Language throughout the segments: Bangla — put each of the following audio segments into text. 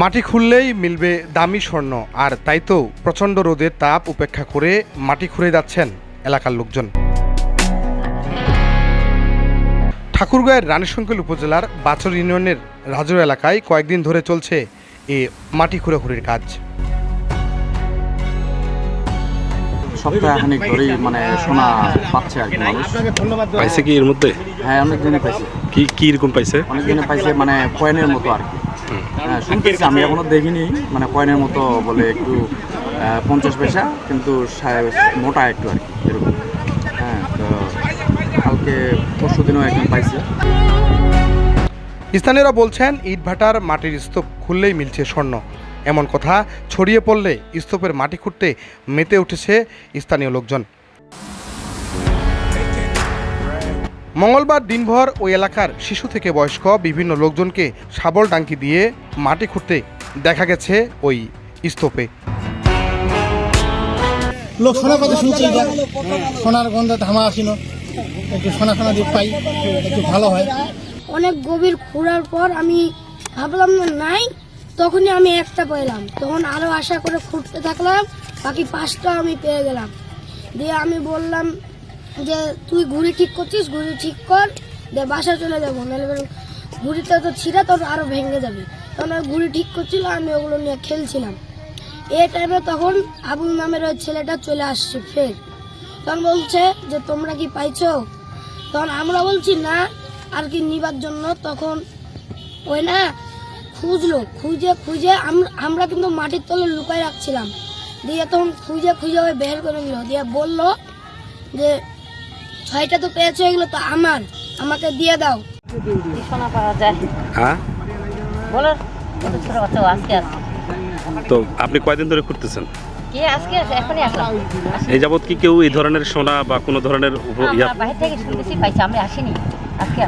মাটি খুললেই মিলবে দামি স্বর্ণ আর তাই তো প্রচণ্ড রোদের তাপ উপেক্ষা করে মাটি খুঁড়ে যাচ্ছেন এলাকার লোকজন। ঠাকুরগাঁয়ের রানীশঙ্কল উপজেলার বাছর ইউনিয়নের রাজুর এলাকায় কয়েকদিন ধরে চলছে এ মাটি খুঁড়াখুড়ির কাজ। সপ্তাহখানিক ধরেই মানে শোনা পাচ্ছে আর কি মানুষ। পাইছে কি এর মধ্যে? হ্যাঁ অনেক দিনে পাইছে। কি কি রকম পাইছে? অনেক দিনে পাইছে মানে কয়েনের মতো আর কি। শুনতেছি আমি এখনও দেখিনি মানে কয়েনের মতো বলে একটু পঞ্চাশ পয়সা কিন্তু মোটা একটু আর কি এরকম। হ্যাঁ তো কালকে পরশু দিনও একজন পাইছে। স্থানীয়রা বলছেন ইটভাটার মাটির স্তূপ খুললেই মিলছে স্বর্ণ। এমন কথা ছড়িয়ে পড়লে স্তূপের মাটি খুঁড়তে মেতে উঠেছে স্থানীয় লোকজন। মঙ্গলবার দিনভর ওই এলাকার শিশু থেকে বয়স্ক বিভিন্ন লোকজনকে শাবল ডাঙ্কি দিয়ে মাটি খুঁড়তে দেখা গেছে ওই স্তূপে। লোক সোনার কথা শুনছি এটা সোনার গন্ধ থামা আসিল। একটু সোনা সোনা দিয়ে পাই একটু ভালো হয়। অনেক গভীর ঘোরার পর আমি ভাবলাম না নাই তখনই আমি একটা পেলাম। তখন আরও আশা করে খুঁড়তে থাকলাম বাকি পাঁচটা আমি পেয়ে গেলাম। দিয়ে আমি বললাম যে তুই ঘুড়ি ঠিক করছিস, ঘুড়ি ঠিক কর, দিয়ে বাসা চলে যাব। নাহলে ঘুড়িটা তো ছিঁড়া তোর আরও ভেঙে যাবে। তখন আর ঘুড়ি ঠিক করছিল, আমি ওগুলো নিয়ে খেলছিলাম। এই টাইমে তখন আবুল নামের ওই ছেলেটা চলে আসছে ফের। তখন বলছে যে, তোমরা কি পাইছো? তখন আমরা বলছি, না, আর কি নিবার জন্য? তখন ওই না খুঁজলো, খুঁজে খুঁজে আমরা কিন্তু মাটির তলে লুকায় রাখছিলাম। দিয়ে তখন খুঁজে খুঁজে ওই বের করে নিল। দিয়ে বলল যে ছয়টা তো পেয়েছ এগুলো তো আমার। আমাকে দিয়ে দাও। সোনা পাওয়া যায় হ্যাঁ? বলো ছোট বাচ্চা আজকে আসছে তো আপনি কয়দিন ধরে আসলাম। এই যাবৎ কি কেউ এই ধরনের সোনা বা কোনো ধরনের উপ- আমরা বাইরে থেকে শুনতেছি পাইছি আমি আসিনি। আজকে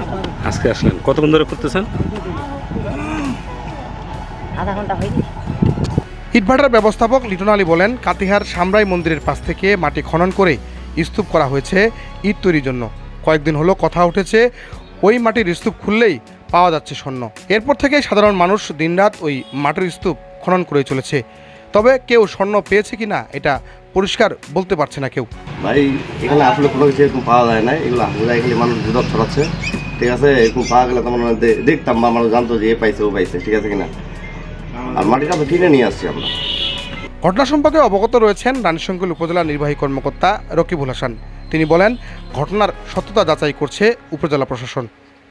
আসলেন। কতক্ষণ ধরে করতেছেন আধা ঘণ্টা গেছে ইটভাটার ব্যবস্থাপক লিটন আলী বলেন কাতিহার সামরাই মন্দিরের পাশ থেকে মাটি খনন করে স্তূপ করা হয়েছে ইট তৈরির জন্য। কয়েকদিন হলো কথা উঠেছে, ওই মাটির স্তূপ খুললেই পাওয়া যাচ্ছে স্বর্ণ। এরপর থেকে সাধারণ মানুষ দিনরাত ওই মাটির স্তূপ খনন করে চলেছে। তবে কেউ স্বর্ণ পেয়েছে কিনা এটা পরিষ্কার বলতে পারছে না কেউ। ভাই, এখানে আসলে কোনো কিছু এরকম পাওয়া যায় না। এগুলো হাঙ্গা এখানে মানুষ বিরোধ ছড়াচ্ছে ঠিক আছে, এরকম পাওয়া গেলে তো আমরা দে- দেখতাম বা মানুষ জানতো যে এ পাইছে, ও পাইছে। ঠিক আছে কিনা? আর মাটিটা তো কিনে নিয়ে আসছি আমরা। ঘটনা সম্পর্কে অবগত রয়েছেন রানীশঙ্কুল উপজেলা নির্বাহী কর্মকর্তা রকিবুল হাসান। তিনি বলেন, ঘটনার সত্যতা যাচাই করছে উপজেলা প্রশাসন।